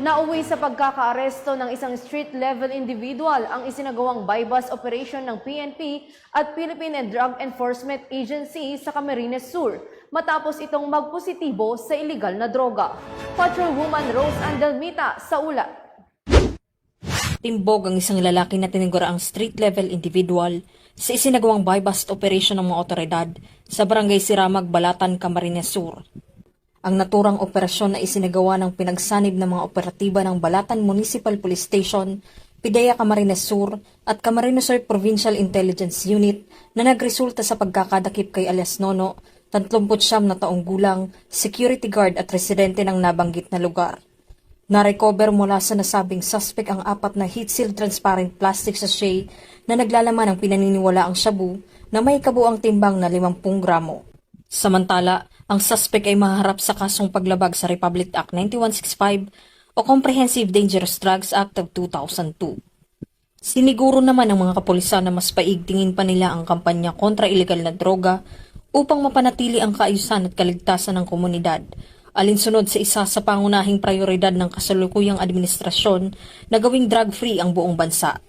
Nauwi sa pagkakaaresto ng isang street-level individual ang isinagawang buy-bust operation ng PNP at Philippine Drug Enforcement Agency sa Camarines Sur matapos itong magpositibo sa iligal na droga. Patrolwoman Rose Andalmita sa ulat. Timbog ang isang lalaki na tiniguraang street-level individual sa isinagawang buy-bust operation ng mga otoridad sa barangay Siramag, Balatan, Camarines Sur. Ang naturang operasyon na isinagawa ng pinagsanib ng mga operatiba ng Balatan Municipal Police Station, Pidea Camarines Sur at Camarines Sur Provincial Intelligence Unit na nagresulta sa pagkakadakip kay alias Nono, 39 na taong gulang, security guard at residente ng nabanggit na lugar. Narecover mula sa nasabing suspect ang apat na heat-sealed transparent plastic sachet na naglalaman ng pinaniniwalaang shabu na may kabuang timbang na 50 gramo. Samantala, ang suspect ay maharap sa kasong paglabag sa Republic Act 9165 o Comprehensive Dangerous Drugs Act of 2002. Siniguro naman ng mga kapulisan na mas paigtingin pa nila ang kampanya kontra ilegal na droga upang mapanatili ang kaayusan at kaligtasan ng komunidad alinsunod sa isa sa pangunahing prioridad ng kasalukuyang administrasyon na gawing drug-free ang buong bansa.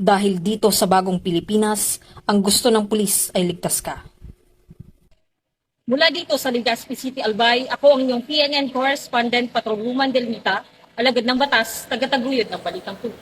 Dahil dito sa bagong Pilipinas, ang gusto ng pulis ay ligtas ka. Mula dito sa Legazpi City, Albay, ako ang inyong PNN correspondent Patrolwoman Delmita, alagad ng batas, tagataguyod ng Balitang Tubo.